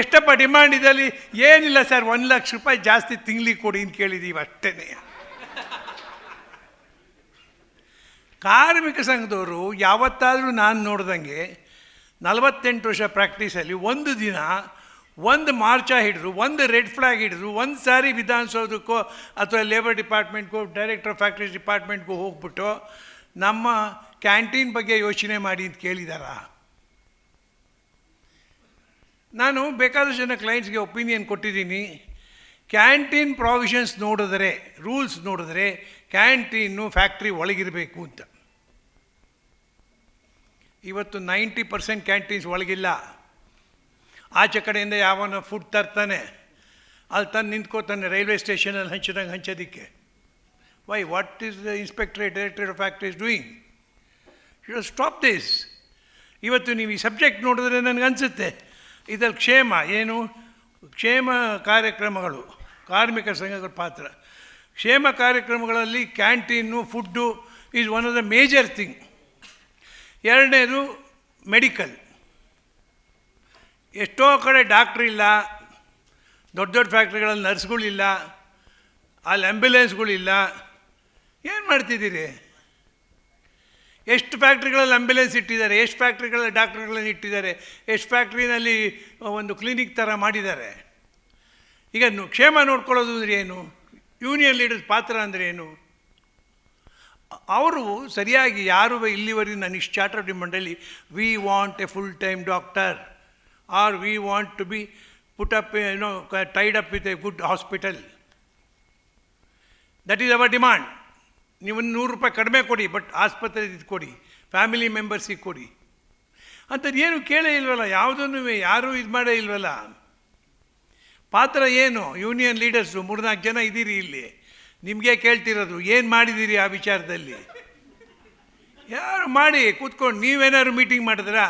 ಎಷ್ಟಪ್ಪ ಡಿಮ್ಯಾಂಡ್ ಇದರಲ್ಲಿ, ಏನಿಲ್ಲ ಸರ್, ಒಂದು ಲಕ್ಷ ರೂಪಾಯಿ ಜಾಸ್ತಿ ತಿಂಗ್ಲಿ ಕೊಡಿ ಅಂತ ಕೇಳಿದ್ದೀವಿ ಅಷ್ಟೇ ಕಾರ್ಮಿಕ ಸಂಘದವರು ಯಾವತ್ತಾದರೂ ನಾನು ನೋಡ್ದಂಗೆ ನಲವತ್ತೆಂಟು ವರ್ಷ ಪ್ರಾಕ್ಟೀಸಲ್ಲಿ ಒಂದು ದಿನ ಒಂದು ಮಾರ್ಚ ಹಿಡಿದ್ರು, ಒಂದು ರೆಡ್ ಫ್ಲ್ಯಾಗ್ ಹಿಡಿದ್ರು, ಒಂದು ಸಾರಿ ವಿಧಾನಸೌಧಕ್ಕೋ ಅಥವಾ ಲೇಬರ್ ಡಿಪಾರ್ಟ್ಮೆಂಟ್ಗೋ ಡೈರೆಕ್ಟರ್ ಫ್ಯಾಕ್ಟ್ರೀಸ್ ಡಿಪಾರ್ಟ್ಮೆಂಟ್ಗೂ ಹೋಗ್ಬಿಟ್ಟು ನಮ್ಮ ಕ್ಯಾಂಟೀನ್ ಬಗ್ಗೆ ಯೋಚನೆ ಮಾಡಿ ಅಂತ ಕೇಳಿದಾರ? ನಾನು ಬೇಕಾದಷ್ಟು ಜನ ಕ್ಲೈಂಟ್ಸ್ಗೆ ಒಪಿನಿಯನ್ ಕೊಟ್ಟಿದ್ದೀನಿ. ಕ್ಯಾಂಟೀನ್ ಪ್ರಾವಿಷನ್ಸ್ ನೋಡಿದ್ರೆ ರೂಲ್ಸ್ ನೋಡಿದ್ರೆ ಕ್ಯಾಂಟೀನು ಫ್ಯಾಕ್ಟ್ರಿ ಒಳಗಿರಬೇಕು ಅಂತ. ಇವತ್ತು ನೈಂಟಿ ಪರ್ಸೆಂಟ್ ಕ್ಯಾಂಟೀನ್ಸ್ ಒಳಗಿಲ್ಲ. ಆಚೆ ಕಡೆಯಿಂದ ಯಾವನ ಫುಡ್ ತರ್ತಾನೆ. ಅಲ್ಲಿ ತಂದು ನಿಂತ್ಕೋತಾನೆ ರೈಲ್ವೆ ಸ್ಟೇಷನಲ್ಲಿ ಹಂಚಿದಂಗೆ ಹಂಚೋದಕ್ಕೆ. Why what is the inspectorate directorate of factories doing you stop this ಇವತ್ತು ನೀವು ಈ ಸಬ್ಜೆಕ್ಟ್ ನೋಡಿದ್ರೆ ನನಗೆ ಅನಿಸುತ್ತೆ. ಇದರಲ್ಲಿ ಕ್ಷೇಮ ಏನು? ಕ್ಷೇಮ ಕಾರ್ಯಕ್ರಮಗಳು, ಕಾರ್ಮಿಕ ಸಂಘಗಳ ಪಾತ್ರ. ಕ್ಷೇಮ ಕಾರ್ಯಕ್ರಮಗಳಲ್ಲಿ canteen food is one of the major thing ಎರಡನೇದು ಮೆಡಿಕಲ್ ಎಷ್ಟೋ ಕಡೆ ಡಾಕ್ಟ್ರ್ ಇಲ್ಲ, ದೊಡ್ಡ ದೊಡ್ಡ ಫ್ಯಾಕ್ಟ್ರಿಗಳಲ್ಲಿ ನರ್ಸ್ಗಳಿಲ್ಲ ಅಲ್ಲಿ ಆ್ಯಂಬ್ಯುಲೆನ್ಸ್ಗಳಿಲ್ಲ ಏನು ಮಾಡ್ತಿದ್ದೀರಿ? ಎಷ್ಟು ಫ್ಯಾಕ್ಟ್ರಿಗಳಲ್ಲಿ ಆಂಬ್ಯುಲೆನ್ಸ್ ಇಟ್ಟಿದ್ದಾರೆ, ಎಷ್ಟು ಫ್ಯಾಕ್ಟ್ರಿಗಳಲ್ಲಿ ಡಾಕ್ಟ್ರ್ಗಳನ್ನು ಇಟ್ಟಿದ್ದಾರೆ, ಎಷ್ಟು ಫ್ಯಾಕ್ಟ್ರಿನಲ್ಲಿ ಒಂದು ಕ್ಲಿನಿಕ್ ಥರ ಮಾಡಿದ್ದಾರೆ. ಈಗ ಕ್ಷೇಮ ನೋಡ್ಕೊಳ್ಳೋದು ಅಂದರೆ ಏನು? ಯೂನಿಯನ್ ಲೀಡರ್ ಪಾತ್ರ ಅಂದರೆ ಏನು? ಅವರು ಸರಿಯಾಗಿ ಯಾರು ಇಲ್ಲಿವರೆಗೂ ನಾನು ಇಷ್ಟು charter ಡಿಮಾಂಡಲ್ಲಿ we want a full time doctor or we want to be put up ಏನೋ tied up with a good hospital that is our demand ನೀವು ನೂರು ರೂಪಾಯಿ ಕಡಿಮೆ ಕೊಡಿ ಬಟ್ ಆಸ್ಪತ್ರೆ ಇದು ಕೊಡಿ ಫ್ಯಾಮಿಲಿ ಮೆಂಬರ್ಸಿಗೆ ಕೊಡಿ. ಅಂಥದ್ದು ಏನು ಕೇಳೇ ಇಲ್ವಲ್ಲ, ಯಾವುದನ್ನು ಯಾರೂ ಇದು ಮಾಡೇ ಇಲ್ವಲ್ಲ. ಪಾತ್ರ ಏನು? ಯೂನಿಯನ್ ಲೀಡರ್ಸು ಮೂರ್ನಾಲ್ಕು ಜನ ಇದ್ದೀರಿ ಇಲ್ಲಿ. ನಿಮಗೆ ಕೇಳ್ತಿರೋದು, ಏನು ಮಾಡಿದ್ದೀರಿ ಆ ವಿಚಾರದಲ್ಲಿ? ಯಾರು ಮಾಡಿ, ಕೂತ್ಕೊಂಡು ನೀವೇನಾದ್ರು ಮೀಟಿಂಗ್ ಮಾಡಿದ್ರಾ?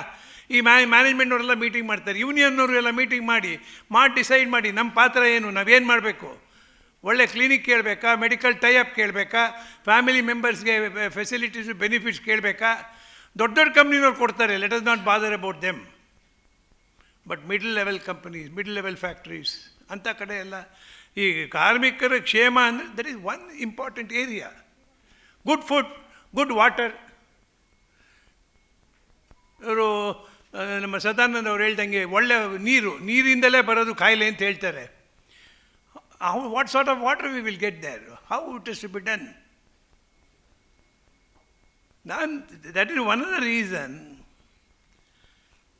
ಈ ಮ್ಯಾ, ಮ್ಯಾನೇಜ್ಮೆಂಟ್ನವರೆಲ್ಲ ಮೀಟಿಂಗ್ ಮಾಡ್ತಾರೆ. ಯೂನಿಯನ್ನವರು ಎಲ್ಲ ಮೀಟಿಂಗ್ ಮಾಡಿ ಮಾಡಿ ಡಿಸೈಡ್ ಮಾಡಿ, ನಮ್ಮ ಪಾತ್ರ ಏನು? ನಾವೇನು ಮಾಡಬೇಕು? ಒಳ್ಳೆ ಕ್ಲಿನಿಕ್ ಕೇಳಬೇಕಾ? ಮೆಡಿಕಲ್ ಟೈಅಪ್ ಕೇಳಬೇಕಾ? ಫ್ಯಾಮಿಲಿ ಮೆಂಬರ್ಸ್ಗೆ ಫೆಸಿಲಿಟೀಸ್, ಬೆನಿಫಿಟ್ಸ್ ಕೇಳಬೇಕಾ? ದೊಡ್ಡ ದೊಡ್ಡ ಕಂಪ್ನಿನವ್ರು ಕೊಡ್ತಾರೆ. Let us not bother about them but middle level companies middle level factories ಅಂಥ ಕಡೆ ಎಲ್ಲ ಈ ಕಾರ್ಮಿಕರ ಕ್ಷೇಮ ಅಂದರೆ that is one important area good food good water ಇವರು ನಮ್ಮ ಸದಾನಂದ ಅವ್ರು ಹೇಳ್ದಂಗೆ ಒಳ್ಳೆ ನೀರು ನೀರಿಂದಲೇ ಬರೋದು ಕಾಯಿಲೆ ಅಂತ ಹೇಳ್ತಾರೆ how what sort of water we will get there how it is to be done ನಾನು that is one of the reason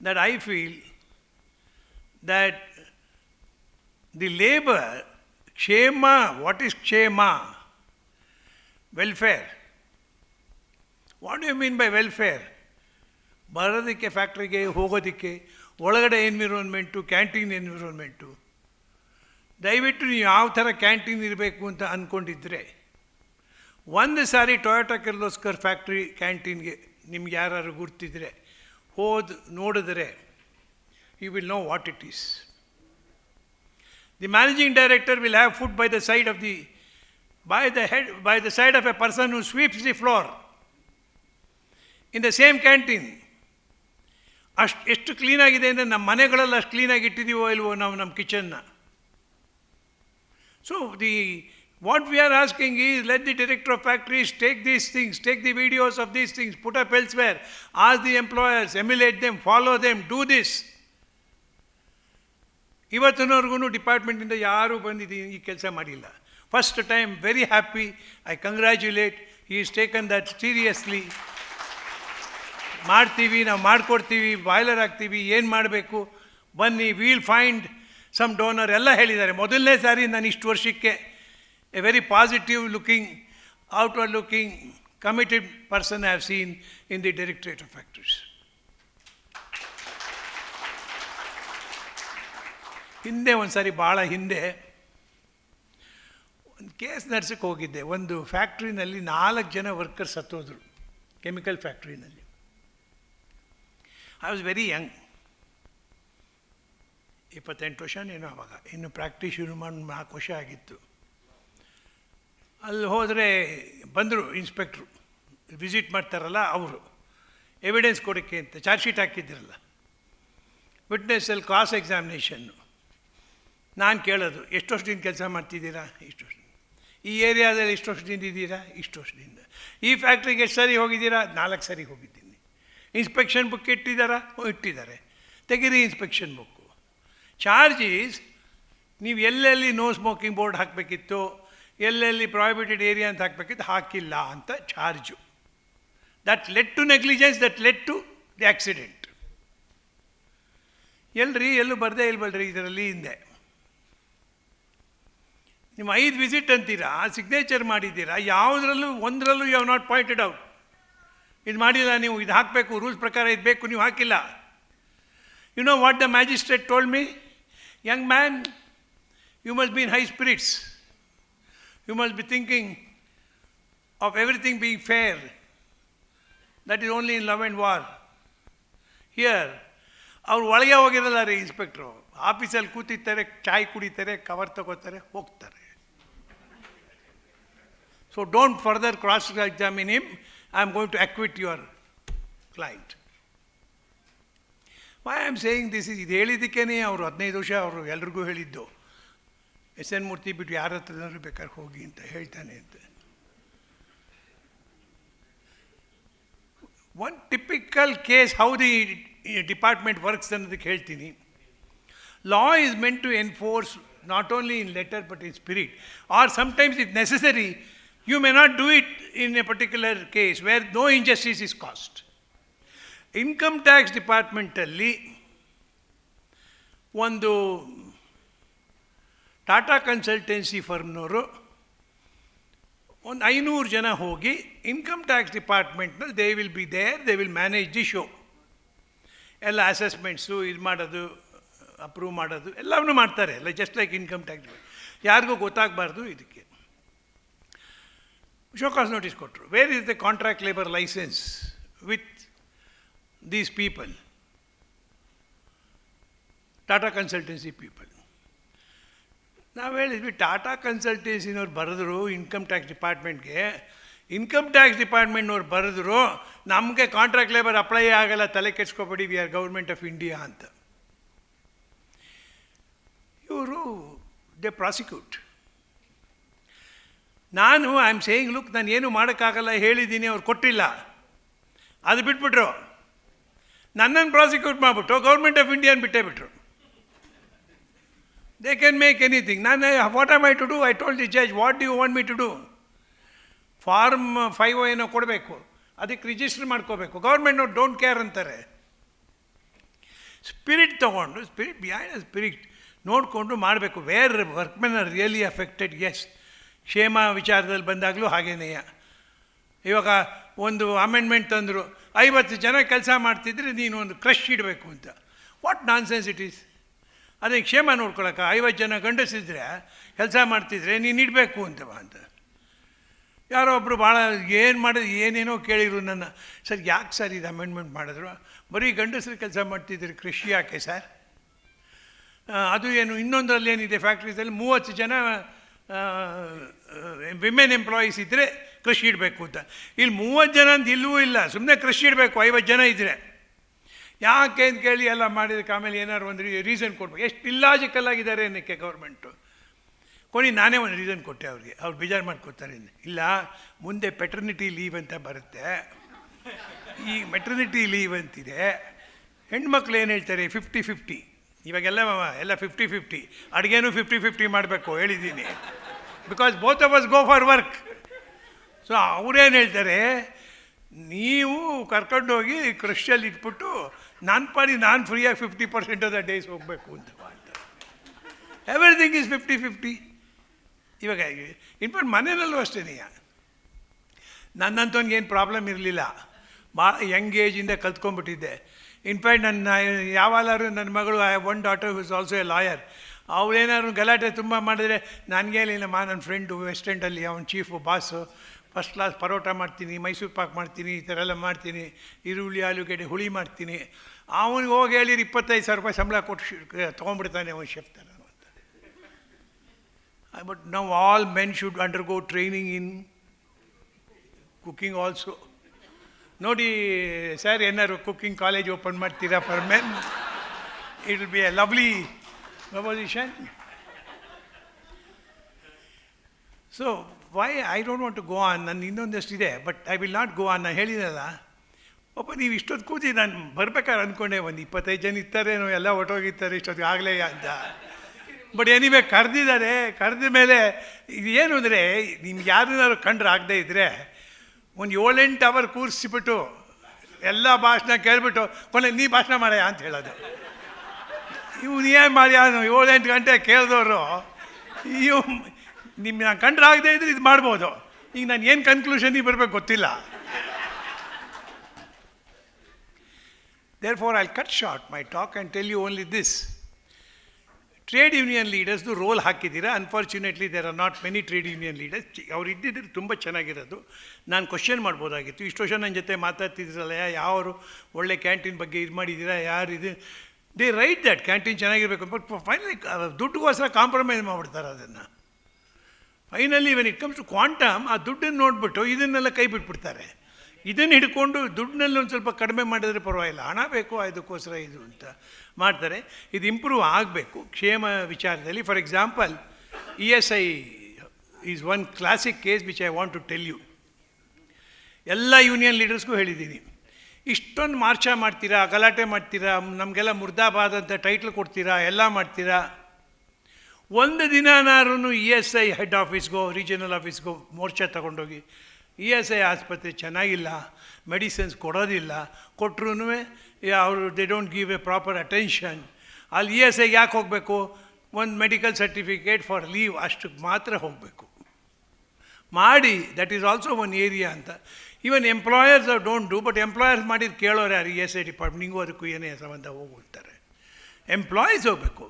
that I feel that the labor, kshema, what is kshema? Welfare. What do you mean by welfare? ಬರೋದಕ್ಕೆ ಫ್ಯಾಕ್ಟ್ರಿಗೆ ಹೋಗೋದಕ್ಕೆ, ಒಳಗಡೆ ಎನ್ವಿರೋನ್ಮೆಂಟು canteen ಎನ್ವಿರೋನ್ಮೆಂಟು ದಯವಿಟ್ಟು ನೀವು ಯಾವ ಥರ canteen ಇರಬೇಕು ಅಂತ ಅಂದ್ಕೊಂಡಿದ್ದರೆ ಒಂದು ಸಾರಿ ಟೊಯೋಟಾ ಕಿರ್ಲೋಸ್ಕರ್ ಫ್ಯಾಕ್ಟ್ರಿ ಕ್ಯಾಂಟೀನ್ಗೆ ನಿಮ್ಗೆ ಯಾರು ಗುರ್ತಿದ್ರೆ, ಹೋದ್ ನೋಡಿದ್ರೆ you will know what it is the managing director will have food by the side of the by the head by the side of a person who sweeps the floor in the same canteen ಅಷ್ಟು ಎಷ್ಟು ಕ್ಲೀನಾಗಿದೆ ಅಂದರೆ ನಮ್ಮ ಮನೆಗಳಲ್ಲಿ ಅಷ್ಟು ಕ್ಲೀನಾಗಿ ಇಟ್ಟಿದ್ದೀವೋ ಇಲ್ವೋ ನಾವು ನಮ್ಮ ಕಿಚನ್ನ so the what we are asking is let the director of factories take these things take the videos of these things put up elsewhere as the employers emulate them follow them do this ಇವತ್ತಿನವರೆಗೂ ಡಿಪಾರ್ಟ್ಮೆಂಟಿಂದ ಯಾರೂ ಬಂದಿದ್ದೀನಿ ಈ ಕೆಲಸ ಮಾಡಿಲ್ಲ. First time very happy I congratulate ಈ is taken that seriously ಮಾಡ್ತೀವಿ, ನಾವು ಮಾಡಿಕೊಡ್ತೀವಿ ಬಾಯ್ಲರ್ ಹಾಕ್ತೀವಿ, ಏನು ಮಾಡಬೇಕು? ಬನ್ನಿ ವೀಲ್ ಫೈಂಡ್ ಸಮ್ ಡೋನರ್ ಎಲ್ಲ ಹೇಳಿದ್ದಾರೆ. ಮೊದಲನೇ ಸಾರಿ ನಾನು ಇಷ್ಟು ವರ್ಷಕ್ಕೆ a very positive looking outward looking committed person have seen in the directorate of factories ಹಿಂದೆ ಒಂದು ಸಾರಿ ಭಾಳ ಹಿಂದೆ ಒಂದು ಕೇಸ್ ನಡ್ಸಕ್ಕೆ ಹೋಗಿದ್ದೆ. ಒಂದು ಫ್ಯಾಕ್ಟ್ರಿನಲ್ಲಿ ನಾಲ್ಕು ಜನ ವರ್ಕರ್ಸ್ ಹತ್ತೋದ್ರು ಕೆಮಿಕಲ್ ಫ್ಯಾಕ್ಟ್ರಿನಲ್ಲಿ ಐ ವಾಸ್ ವೆರಿ ಯಂಗ್ ಇಪ್ಪತ್ತೆಂಟು ವರ್ಷ ಏನೋ ಅವಾಗ. ಇನ್ನು ಪ್ರಾಕ್ಟೀಸ್ ಶುರು ಮಾಡಿ, ನಾಲ್ಕು ವರ್ಷ ಆಗಿತ್ತು. ಅಲ್ಲಿ ಹೋದರೆ ಬಂದರು ಇನ್ಸ್ಪೆಕ್ಟ್ರು ವಿಸಿಟ್ ಮಾಡ್ತಾರಲ್ಲ ಅವರು. ಎವಿಡೆನ್ಸ್ ಕೊಡೋಕ್ಕೆ ಅಂತ ಚಾರ್ಜ್ ಶೀಟ್ ಹಾಕಿದ್ದಿರಲ್ಲ ವಿಟ್ನೆಸ್ಸಲ್ಲಿ ಕ್ರಾಸ್ ಎಕ್ಸಾಮಿನೇಷನ್ನು ನಾನು ಕೇಳೋದು, ಎಷ್ಟು ವರ್ಷದಿಂದ ಕೆಲಸ ಮಾಡ್ತಿದ್ದೀರಾ? ಇಷ್ಟು ವರ್ಷ ಈ ಏರಿಯಾದಲ್ಲಿ ಎಷ್ಟು ವರ್ಷದಿಂದ ಇದ್ದೀರಾ? ಇಷ್ಟು ವರ್ಷದಿಂದ. ಈ ಫ್ಯಾಕ್ಟ್ರಿಗೆ ಎಷ್ಟು ಸರಿ ಹೋಗಿದ್ದೀರಾ? ನಾಲ್ಕು ಸರಿ ಹೋಗಿದ್ದೀನಿ. ಇನ್ಸ್ಪೆಕ್ಷನ್ ಬುಕ್ ಇಟ್ಟಿದ್ದಾರಾ? ಇಟ್ಟಿದ್ದಾರೆ. ತೆಗೀರಿ ಇನ್ಸ್ಪೆಕ್ಷನ್ ಬುಕ್ಕು. ಚಾರ್ಜ್ ಈಸ್ ನೀವು ಎಲ್ಲೆಲ್ಲಿ ನೋ ಸ್ಮೋಕಿಂಗ್ ಬೋರ್ಡ್ ಹಾಕಬೇಕಿತ್ತು, ಎಲ್ಲೆಲ್ಲಿ ಪ್ರಾಹಿಬಿಟೆಡ್ ಏರಿಯಾ ಅಂತ ಹಾಕಬೇಕಿತ್ತು, ಹಾಕಿಲ್ಲ ಅಂತ charge. That led to negligence that led to the accident ಎಲ್ರಿ, ಎಲ್ಲೂ ಬರದೇ ಇಲ್ಬಲ್ರಿ ಇದರಲ್ಲಿ ಹಿಂದೆ? ನಿಮ್ಮ ಐದು ವಿಸಿಟ್ ಅಂತೀರಾ? ಸಿಗ್ನೇಚರ್ ಮಾಡಿದ್ದೀರಾ? ಯಾವುದರಲ್ಲೂ, ಒಂದರಲ್ಲೂ you have not pointed out ಇದು ಮಾಡಿಲ್ಲ, ನೀವು ಇದು ಹಾಕಬೇಕು, ರೂಲ್ಸ್ ಪ್ರಕಾರ ಇದು ಬೇಕು, ನೀವು ಹಾಕಿಲ್ಲ. You know what the magistrate told me young man you must be in high spirits you must be thinking of everything being fair that is only in love and war here ಅವ್ರು ಒಳಗೆ ಹೋಗಿರಲ್ಲ ರೀ inspector ಆಫೀಸಲ್ಲಿ ಕೂತಿರ್ತಾರೆ, ಚಾಯ್ ಕುಡಿತಾರೆ cover ತಗೋತಾರೆ, ಹೋಗ್ತಾರೆ. So don't further cross examine him I am going to acquit your client why am saying this ಇದು ಹೇಳಿದ್ದಕ್ಕೇ ಅವರು ಹದಿನೈದು ವರ್ಷ ಅವರು ಎಲ್ರಿಗೂ ಹೇಳಿದ್ದು. ಎಸ್ ಎನ್ ಮೂರ್ತಿ ಬಿಟ್ಟು ಯಾರ ಹತ್ರನಾದ್ರು ಬೇಕಾದ್ರೆ ಹೋಗಿ ಅಂತ ಹೇಳ್ತಾನೆ ಅಂತ. One typical case how the department works ಅನ್ನೋದಕ್ಕೆ ಹೇಳ್ತೀನಿ. Law is meant to enforce not only in letter but in spirit. Or sometimes if necessary you may not do it in a particular case where no injustice is caused. Income tax ಡಿಪಾರ್ಟ್ಮೆಂಟಲ್ಲಿ ಒಂದು Tata consultancy ಫರ್ಮ್ನವರು ಒಂದು ಐನೂರು ಜನ ಹೋಗಿ income tax ಡಿಪಾರ್ಟ್ಮೆಂಟ್ನಲ್ಲಿ they will be there they will manage the show ಎಲ್ಲ ಅಸೆಸ್ಮೆಂಟ್ಸು ಇದು ಮಾಡೋದು approve ಮಾಡೋದು ಎಲ್ಲವನ್ನೂ ಮಾಡ್ತಾರೆ. ಎಲ್ಲ ಜಸ್ಟ್ ಲೈಕ್ ಇನ್ಕಮ್ ಟ್ಯಾಕ್ಸ್ ಯಾರಿಗೂ ಗೊತ್ತಾಗಬಾರ್ದು ಇದಕ್ಕೆ. ಶೋಕಾಸ್ ನೋಟಿಸ್ ಕೊಟ್ಟರು where is the contract labour licence with these people Tata consultancy people ನಾವು ಹೇಳಿದ್ವಿ ಟಾಟಾ ಕನ್ಸಲ್ಟೆನ್ಸಿನವ್ರು ಬರೆದ್ರು ಇನ್ಕಮ್ ಟ್ಯಾಕ್ಸ್ ಡಿಪಾರ್ಟ್ಮೆಂಟ್ಗೆ ಇನ್ಕಮ್ ಟ್ಯಾಕ್ಸ್ ಡಿಪಾರ್ಟ್ಮೆಂಟ್ನವ್ರು ಬರೆದ್ರು ನಮಗೆ ಕಾಂಟ್ರಾಕ್ಟ್ ಲೇಬರ್ ಅಪ್ಲೈ ಆಗಲ್ಲ ತಲೆ ಕೆಡ್ಸ್ಕೊಬೇಡಿ we are government of India ಅಂತ ಇವರು ದೆ ಪ್ರಾಸಿಕ್ಯೂಟ್ ನಾನು ಐ ಆಮ್ ಸೇಯಿಂಗ್ ಲುಕ್ ನಾನು ಏನು ಮಾಡೋಕ್ಕಾಗಲ್ಲ, ಹೇಳಿದ್ದೀನಿ, ಅವ್ರು ಕೊಟ್ಟಿಲ್ಲ. ಅದು ಬಿಟ್ಬಿಟ್ರು. ನನ್ನನ್ನು ಪ್ರಾಸಿಕ್ಯೂಟ್ ಮಾಡಿಬಿಟ್ಟು ಗೌರ್ಮೆಂಟ್ ಆಫ್ ಇಂಡಿಯಾನ ಬಿಟ್ಟೇ ಬಿಟ್ರು. ದೇ ಕ್ಯಾನ್ ಮೇಕ್ ಎನಿಥಿಂಗ್ ನಾನು what am I to do I told the judge what do you want me to do form five ಏನೋ ಕೊಡಬೇಕು. ಅದಕ್ಕೆ ರಿಜಿಸ್ಟರ್ ಮಾಡ್ಕೋಬೇಕು. ಗೌರ್ಮೆಂಟ್ನವ್ರು ಡೋಂಟ್ ಕೇರ್ ಅಂತಾರೆ. ಸ್ಪಿರಿಟ್ ತೊಗೊಂಡು ಸ್ಪಿರಿಟ್ ಬಿಹೈಂಡ್ ಸ್ಪಿರಿಟ್ ನೋಡಿಕೊಂಡು ಮಾಡಬೇಕು. Where workmen are really affected as ಕ್ಷೇಮ ವಿಚಾರದಲ್ಲಿ ಬಂದಾಗಲೂ ಹಾಗೇನೆಯ ಇವಾಗ ಒಂದು ಅಮೆಂಡ್ಮೆಂಟ್ ತಂದರು, ಐವತ್ತು ಜನ ಕೆಲಸ ಮಾಡ್ತಿದ್ರೆ ನೀನು ಒಂದು ಕ್ರಶ್ ಇಡಬೇಕು ಅಂತ. What nonsense it is ಅದೇ ಕ್ಷೇಮ ನೋಡ್ಕೊಳಕ್ಕೆ ಐವತ್ತು ಜನ ಗಂಡಸಿದ್ರೆ ಕೆಲಸ ಮಾಡ್ತಿದ್ರೆ ನೀನು ಇಡಬೇಕು ಅಂತವ ಅಂತ. ಯಾರೋ ಒಬ್ಬರು ಭಾಳ ಏನು ಮಾಡಿದ್ರು ಏನೇನೋ ಕೇಳಿದ್ರು ನನ್ನ, ಸರ್ ಯಾಕೆ ಸರ್ ಇದು ಅಮೆಂಡ್ಮೆಂಟ್ ಮಾಡಿದ್ರು? ಬರೀ ಗಂಡಸರು ಕೆಲಸ ಮಾಡ್ತಿದ್ದೀರಿ ಕೃಷಿ ಯಾಕೆ ಸರ್? ಅದು ಏನು, ಇನ್ನೊಂದರಲ್ಲಿ ಏನಿದೆ ಫ್ಯಾಕ್ಟ್ರೀಸಲ್ಲಿ ಮೂವತ್ತು ಜನ ವಿಮೆನ್ ಎಂಪ್ಲಾಯೀಸ್ ಇದ್ದರೆ ಕೃಷಿ ಇಡಬೇಕು ಅಂತ. ಇಲ್ಲಿ ಮೂವತ್ತು ಜನ ಅಂತ ಇಲ್ಲವೂ ಇಲ್ಲ. ಸುಮ್ಮನೆ ಕೃಷಿ ಇಡಬೇಕು, ಐವತ್ತು ಜನ ಇದ್ದರೆ ಯಾಕೆ ಅಂತ ಕೇಳಿ ಎಲ್ಲ ಮಾಡಿದಕ್ಕೆ ಆಮೇಲೆ ಏನಾದ್ರು ಒಂದು ರೀಸನ್ ಕೊಡ್ಬೇಕು. ಎಷ್ಟು ಇಲ್ಲಾಜಿಕಲ್ ಆಗಿದ್ದಾರೆ ಅನ್ನಕ್ಕೆ ಗೌರ್ಮೆಂಟು ಕೊನೆ ನಾನೇ ಒಂದು ರೀಸನ್ ಕೊಟ್ಟೆ ಅವ್ರಿಗೆ. ಅವ್ರು ಬೇಜಾರು ಮಾಡ್ಕೊತಾರೆ ಇಲ್ಲ, ಮುಂದೆ ಪೆಟರ್ನಿಟಿ ಲೀವ್ ಅಂತ ಬರುತ್ತೆ. ಈ ಮೆಟರ್ನಿಟಿ ಲೀವ್ ಅಂತಿದೆ. ಹೆಣ್ಮಕ್ಳು ಏನು ಹೇಳ್ತಾರೆ? ಫಿಫ್ಟಿ ಫಿಫ್ಟಿ ಇವಾಗೆಲ್ಲ ಎಲ್ಲ ಫಿಫ್ಟಿ ಫಿಫ್ಟಿ ಅಡುಗೆನೂ ಫಿಫ್ಟಿ ಫಿಫ್ಟಿ ಮಾಡಬೇಕು, ಹೇಳಿದ್ದೀನಿ. Because both of us go for work so ಅವರೇನು ಹೇಳ್ತಾರೆ, ನೀವು ಕರ್ಕೊಂಡೋಗಿ ಕ್ರಷಲ್ಲಿ ಇಟ್ಬಿಟ್ಟು ನಾನು ಪಾಡಿ, ನಾನು ಫ್ರೀಯಾಗಿ fifty percent of the days ಹೋಗಬೇಕು ಅಂತ ಮಾಡ್ತಾರೆ. ಎವ್ರಿಥಿಂಗ್ ಈಸ್ ಫಿಫ್ಟಿ ಫಿಫ್ಟಿ ಇವಾಗ ಇನ್ಫ್ಯಾಕ್ಟ್ ಮನೆಯಲ್ಲೂ ಅಷ್ಟೇ ನನ್ನಂಥವ್ನಿಗೆ ಏನು ಪ್ರಾಬ್ಲಮ್ ಇರಲಿಲ್ಲ. ಭಾಳ ಯಂಗ್ ಏಜಿಂದ ಕಲ್ತ್ಕೊಂಡ್ಬಿಟ್ಟಿದ್ದೆ. ಇನ್ಫ್ಯಾಕ್ಟ್ ನನ್ನ ಯಾವಾಗಾದ್ರು ನನ್ನ ಮಗಳು I one daughter is also a lawyer ಅವಳೇನಾದ್ರು ಗಲಾಟೆ ತುಂಬ ಮಾಡಿದ್ರೆ ನನಗೆ ಹೇಳಿಲ್ಲಮ್ಮ ನನ್ನ ಫ್ರೆಂಡು ವೆಸ್ಟ್ ಎಂಡಲ್ಲಿ ಅವನ chief boss first class parotta ಮಾಡ್ತೀನಿ, ಮೈಸೂರು ಪಾಕ್ ಮಾಡ್ತೀನಿ, ಈ ಥರ ಎಲ್ಲ ಮಾಡ್ತೀನಿ, ಈರುಳ್ಳಿ, ಆಲೂಗೆಡ್ಡೆ, ಹುಳಿ ಮಾಡ್ತೀನಿ. ಅವನಿಗೆ ಹೋಗಿ ಹೇಳಿರಿ ಇಪ್ಪತ್ತೈದು ಸಾವಿರ ರೂಪಾಯಿ ಸಂಬಳ ಕೊಟ್ಟು ತೊಗೊಂಡ್ಬಿಡ್ತಾನೆ ಅವನು ಶೆಫ್ ಅಂತ. ಬಟ್ ನಾವು all men should undergo training in cooking also ನೋಡಿ, ಸರ್, ಏನಾದ್ರು ಕುಕ್ಕಿಂಗ್ ಕಾಲೇಜ್ ಓಪನ್ ಮಾಡ್ತೀರಾ for men? It will be a lovely proposition so why I don't want to go on ನನ್ನ ಇನ್ನೊಂದಷ್ಟು ಇದೆ but I will not go on ನಾನು ಹೇಳಿದಲ್ಲ. ಒಬ್ಬ ನೀವು ಇಷ್ಟೊತ್ತು ಕೂತಿ ನಾನು ಬರ್ಬೇಕಾದ್ರೆ ಅಂದ್ಕೊಂಡೆ ಒಂದು ಇಪ್ಪತ್ತೈದು ಜನ ಇರ್ತಾರೇನೋ ಎಲ್ಲ ಹೊಟ್ಟೋಗಿರ್ತಾರೆ ಇಷ್ಟೊತ್ತಿಗೆ ಆಗಲೇ ಅಂತ. ಬಟ್ ಏನಿವೆ ಕರೆದಿದ್ದಾರೆ, ಕರೆದ ಮೇಲೆ, ಇದು ಏನು ಅಂದರೆ, ನಿಮ್ಗೆ ಯಾರನ್ನಾದ್ರು ಕಂಡ್ರೆ ಆಗದೇ ಇದ್ದರೆ ಒಂದು ಏಳೆಂಟು ಅವರ್ ಕೂರಿಸಿಬಿಟ್ಟು ಎಲ್ಲ ಭಾಷಣ ಕೇಳಿಬಿಟ್ಟು ಕೊನೆ ನೀ ಭಾಷಣ ಮಾಡ್ಯಾ? ಅಂತ ಹೇಳೋದು. ಇವ್ನು ಏನು ಮಾಡಿ ಅವನು ಏಳೆಂಟು ಗಂಟೆ ಕೇಳಿದವರು ಇವು ನಿಮ್ಮ ನಾನು ಕಂಡ್ರೆ ಆಗದೆ ಇದ್ರೆ ಇದು ಮಾಡ್ಬೋದು. ಈಗ ನಾನು ಏನು ಕನ್ಕ್ಲೂಷನಿಗೆ ಬರಬೇಕು ಗೊತ್ತಿಲ್ಲ. Therefore I cut short my talk and tell you only this trade union ಲೀಡರ್ಸ್ದು role ಹಾಕಿದ್ದೀರಾ? Unfortunately there are not many trade union leaders ಅವ್ರು ಇದ್ದಿದ್ರೆ ತುಂಬ ಚೆನ್ನಾಗಿರೋದು. ನಾನು ಕ್ವಶನ್ ಮಾಡ್ಬೋದಾಗಿತ್ತು. ಇಷ್ಟು ವರ್ಷ ನನ್ನ ಜೊತೆ ಮಾತಾಡ್ತಿದ್ರಲ್ಲ ಯಾರು ಒಳ್ಳೆ ಕ್ಯಾಂಟೀನ್ ಬಗ್ಗೆ ಇದು ಮಾಡಿದ್ದೀರಾ? ಯಾರು ಇದು? ದೇ ರೈಟ್ ದ್ಯಾಟ್ ಕ್ಯಾಂಟೀನ್ ಚೆನ್ನಾಗಿರಬೇಕು. ಬಟ್ ಫೈನಲಿ ದುಡ್ಡುಗೋಸ್ಕರ ಕಾಂಪ್ರಮೈಸ್ ಮಾಡಿಬಿಡ್ತಾರೆ ಅದನ್ನು. Finally when it comes to quantum ಆ ದುಡ್ಡನ್ನು ನೋಡಿಬಿಟ್ಟು ಇದನ್ನೆಲ್ಲ ಕೈ ಬಿಟ್ಬಿಡ್ತಾರೆ. ಇದನ್ನು ಹಿಡ್ಕೊಂಡು ದುಡ್ಡಿನಲ್ಲಿ ಒಂದು ಸ್ವಲ್ಪ ಕಡಿಮೆ ಮಾಡಿದರೆ ಪರವಾಗಿಲ್ಲ. ಹಣ ಬೇಕು ಅದಕ್ಕೋಸ್ಕರ ಇದು ಅಂತ ಮಾಡ್ತಾರೆ. ಇದು ಇಂಪ್ರೂವ್ ಆಗಬೇಕು. ಕ್ಷೇಮ ವಿಚಾರದಲ್ಲಿ for example E S I is one classic case which I want to tell you ಎಲ್ಲ ಯೂನಿಯನ್ ಲೀಡರ್ಸ್ಗೂ ಹೇಳಿದ್ದೀನಿ. ಇಷ್ಟೊಂದು ಮಾರ್ಚ ಮಾಡ್ತೀರಾ, ಗಲಾಟೆ ಮಾಡ್ತೀರಾ, ನಮಗೆಲ್ಲ ಮುರ್ದಾಬಾದ್ ಅಂತ ಟೈಟ್ಲ್ ಕೊಡ್ತೀರಾ, ಎಲ್ಲ ಮಾಡ್ತೀರಾ? ಒಂದು ದಿನನಾರು ಇ ಎಸ್ ಐ ಹೆಡ್ ಆಫೀಸ್ಗೋ ರೀಜನಲ್ ಆಫೀಸ್ಗೋ ಮೋರ್ಚಾ ತಗೊಂಡೋಗಿ ಇ ಎಸ್ ಐ ಆಸ್ಪತ್ರೆ ಚೆನ್ನಾಗಿಲ್ಲ, ಮೆಡಿಸಿನ್ಸ್ ಕೊಡೋದಿಲ್ಲ ಕೊಟ್ಟರು ಅವರು they don't give a proper attention ಅಲ್ಲಿ ಇ ಎಸ್ ಐಗೆ ಯಾಕೆ ಹೋಗಬೇಕು? ಒಂದು ಮೆಡಿಕಲ್ ಸರ್ಟಿಫಿಕೇಟ್ ಫಾರ್ ಲೀವ್ ಅಷ್ಟಕ್ಕೆ ಮಾತ್ರ ಹೋಗಬೇಕು. ಮಾಡಿ that is also one area ಅಂತ. Even employers don't do but employers ಮಾಡಿದ್ದು ಕೇಳೋರು ಯಾರು? ಇ ಎಸ್ ಐ ಡಿಪಾರ್ಟ್ಮೆಂಟ್ ನಿಂಗೂ ಅದಕ್ಕೂ ಏನೇ ಸಂಬಂಧ ಹೋಗ್ಬಿಡ್ತಾರೆ ಎಂಪ್ಲಾಯೀಸ್ ಹೋಗಬೇಕು.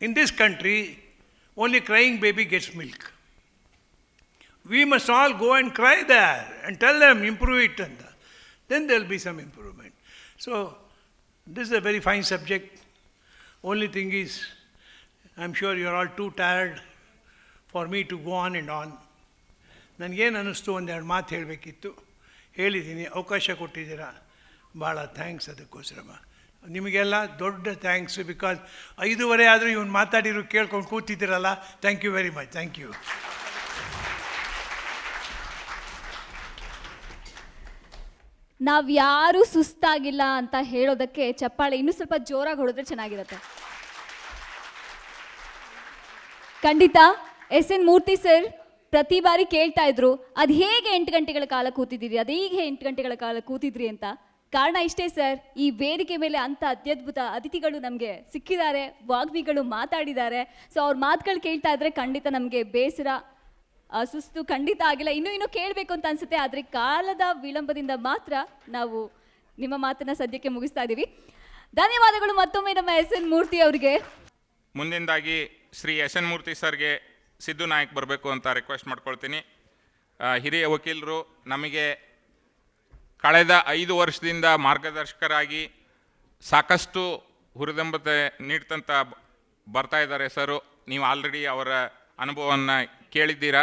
In this country only crying baby gets milk we must all go and cry there and tell them improve it ಅಂತ then there'll be some improvement so this is a very fine subject only thing is I am sure you are all too tired for me to go on and on ನನಗೇನು ಅನ್ನಿಸ್ತು ಒಂದೆರಡು ಮಾತು ಹೇಳಬೇಕಿತ್ತು. ಹೇಳಿದ್ದೀನಿ ಅವಕಾಶ ಕೊಟ್ಟಿದ್ದೀರಾ? ಭಾಳ thanks ಅದಕ್ಕೋಸ್ಕರ. ನಿಮಗೆಲ್ಲ ದೊಡ್ಡ ಥ್ಯಾಂಕ್ಸ್ ಬಿಕಾಸ್ ಐದೂವರೆ ಆದರೂ ಇವನು ಮಾತಾಡಿರೋ ಕೇಳ್ಕೊಂಡು ಕೂತಿದ್ದೀರಲ್ಲ. Thank you very much thank you ನಾವ್ಯಾರೂ ಸುಸ್ತಾಗಿಲ್ಲ ಅಂತ ಹೇಳೋದಕ್ಕೆ ಚಪ್ಪಾಳೆ ಇನ್ನೂ ಸ್ವಲ್ಪ ಜೋರಾಗಿ ಹೊಡೆದ್ರೆ ಚೆನ್ನಾಗಿರುತ್ತೆ. ಖಂಡಿತ, ಎಸ್ ಎನ್ ಮೂರ್ತಿ ಸರ್ ಪ್ರತಿ ಬಾರಿ ಕೇಳ್ತಾ ಇದ್ರು, ಅದು ಹೇಗೆ ಎಂಟು ಗಂಟೆಗಳ ಕಾಲ ಕೂತಿದ್ದೀರಿ? ಅದು ಹೀಗೆ ಎಂಟು ಗಂಟೆಗಳ ಕಾಲ ಕೂತಿದ್ರಿ ಅಂತ. ಕಾರಣ ಇಷ್ಟೇ ಸರ್, ಈ ವೇದಿಕೆ ಮೇಲೆ ಅಂತ ಅತ್ಯದ್ಭುತ ಅತಿಥಿಗಳು ನಮಗೆ ಸಿಕ್ಕಿದ್ದಾರೆ, ವಾಗ್ಮಿಗಳು ಮಾತಾಡಿದ್ದಾರೆ. ಸೊ ಅವ್ರ ಮಾತುಗಳು ಕೇಳ್ತಾ ಇದ್ರೆ ಖಂಡಿತ ನಮಗೆ ಬೇಸರ ಸುಸ್ತು ಖಂಡಿತ ಆಗಿಲ್ಲ. ಇನ್ನೂ ಇನ್ನೂ ಕೇಳಬೇಕು ಅಂತ ಅನ್ಸುತ್ತೆ, ಆದರೆ ಕಾಲದ ವಿಳಂಬದಿಂದ ಮಾತ್ರ ನಾವು ನಿಮ್ಮ ಮಾತನ್ನ ಸದ್ಯಕ್ಕೆ ಮುಗಿಸ್ತಾ ಇದ್ದೀವಿ ಧನ್ಯವಾದಗಳು ಮತ್ತೊಮ್ಮೆ ನಮ್ಮ ಎಸ್ ಎನ್ ಮೂರ್ತಿ ಅವರಿಗೆ. ಮುಂದಿನದಾಗಿ ಶ್ರೀ ಎಸ್ ಎನ್ ಮೂರ್ತಿ ಸರ್ಗೆ ಸಿದ್ದು ನಾಯಕ್ ಬರಬೇಕು ಅಂತ ರಿಕ್ವೆಸ್ಟ್ ಮಾಡ್ಕೊಳ್ತೀನಿ. ಹಿರಿಯ ವಕೀಲರು, ನಮಗೆ ಕಳೆದ ಐದು ವರ್ಷದಿಂದ ಮಾರ್ಗದರ್ಶಕರಾಗಿ ಸಾಕಷ್ಟು ಹುರಿದಂಬತೆ ನೀಡ್ತಂತ ಬರ್ತಾ ಇದ್ದಾರೆ ಸರು. ನೀವು ಆಲ್ರೆಡಿ ಅವರ ಅನುಭವವನ್ನು ಕೇಳಿದ್ದೀರಾ?